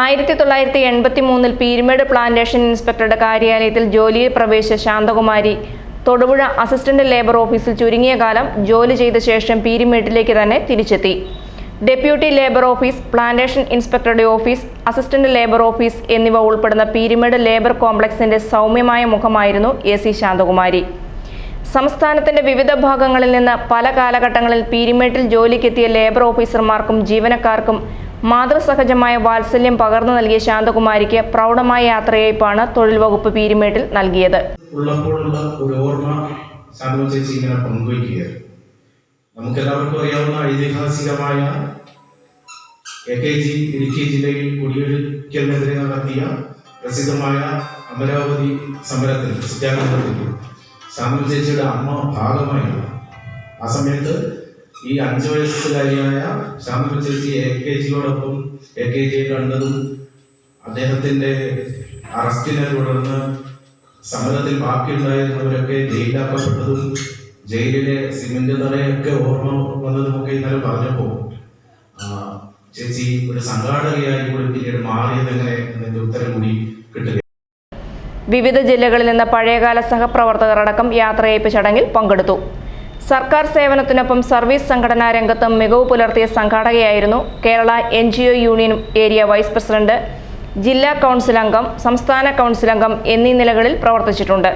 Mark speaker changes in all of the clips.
Speaker 1: ആയിരത്തി തൊള്ളായിരത്തി എൺപത്തി മൂന്നിൽ പീരുമേട് പ്ലാന്റേഷൻ ഇൻസ്പെക്ടറുടെ കാര്യാലയത്തിൽ ജോലിയിൽ പ്രവേശിച്ച ശാന്തകുമാരി. തൊടുപുഴ അസിസ്റ്റന്റ് ലേബർ ഓഫീസിൽ ചുരുങ്ങിയ കാലം ജോലി ചെയ്ത ശേഷം പീരുമേട്ടിലേക്ക് തന്നെ തിരിച്ചെത്തി. ഡെപ്യൂട്ടി ലേബർ ഓഫീസ് പ്ലാന്റേഷൻ ഇൻസ്പെക്ടറുടെ ഓഫീസ് അസിസ്റ്റന്റ് ലേബർ ഓഫീസ് എന്നിവ ഉൾപ്പെടുന്ന പീരുമേട് ലേബർ കോംപ്ലക്സിന്റെ സൗമ്യമായ മുഖമായിരുന്നു എ സി ശാന്തകുമാരി. സംസ്ഥാനത്തിന്റെ വിവിധ ഭാഗങ്ങളിൽ നിന്ന് പല കാലഘട്ടങ്ങളിൽ പീരുമേട്ടിൽ ജോലിക്കെത്തിയ ലേബർ ഓഫീസർമാർക്കും ജീവനക്കാർക്കും മാതൃസഹജമായ വാത്സല്യം പകർന്നു നൽകിയ ശാന്തകുമാരിക്ക് പ്രൗഢമായ യാത്രയയപ്പാണ് തൊഴിൽ വകുപ്പ് പീരുമേട്ടിൽ നൽകിയത്.
Speaker 2: അറിയാവുന്ന ഐതിഹാസികമായ എ കെ ജി ഇടുക്കി ജില്ലയിൽ കുടിയൊഴിക്കലിനെതിരെ നടത്തിയ പ്രസിദ്ധമായ അമരാവതി സമരത്തിൽ സത്യാഗ്രഹത്തിൽ ശാന്ത ചേച്ചിയുടെ അമ്മ ഭാഗമായിരുന്നു ആ സമയത്ത് ഈ അഞ്ചു വയസ്സുകാരിയായ ശ്യാമ ചേച്ചി എ കെ ജിയോടൊപ്പം എ കെ ജിയെ കണ്ടതും അദ്ദേഹത്തിന്റെ അറസ്റ്റിനെ തുടർന്ന് സമരത്തിൽ ബാക്കിയുണ്ടായിരുന്നവരൊക്കെ ജയിലാക്കപ്പെട്ടതും ജയിലിലെ സിമന്റ് തറയൊക്കെ ഓർമ്മ വന്നതുമൊക്കെ ഇന്നലെ പറഞ്ഞപ്പോൾ ആ, ചേച്ചി ഒരു സംഘാടകയായി കൂടി പിന്നീട് മാറിയത് എങ്ങനെ എന്നതിന്റെ ഉത്തരം കൂടി കിട്ടുക
Speaker 1: വിവിധ ജില്ലകളിൽ നിന്ന് പഴയകാല സഹപ്രവർത്തകരടക്കം യാത്രയയപ്പ് ചടങ്ങിൽ പങ്കെടുത്തു. സർക്കാർ സേവനത്തിനൊപ്പം സർവീസ് സംഘടനാ രംഗത്തും മികവ് പുലർത്തിയ സംഘാടകയായിരുന്നു Kerala N union area vice president ജില്ലാ കൗൺസിൽ അംഗം സംസ്ഥാന കൗൺസിൽ അംഗം എന്നീ നിലകളിൽ പ്രവർത്തിച്ചിട്ടുണ്ട്.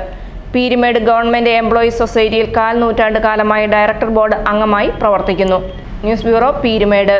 Speaker 1: പീരുമേട് ഗവൺമെന്റ് എംപ്ലോയീസ് സൊസൈറ്റിയിൽ കാൽ നൂറ്റാണ്ട് കാലമായി ഡയറക്ടർ ബോർഡ് അംഗമായി പ്രവർത്തിക്കുന്നു. News bureau Peermade.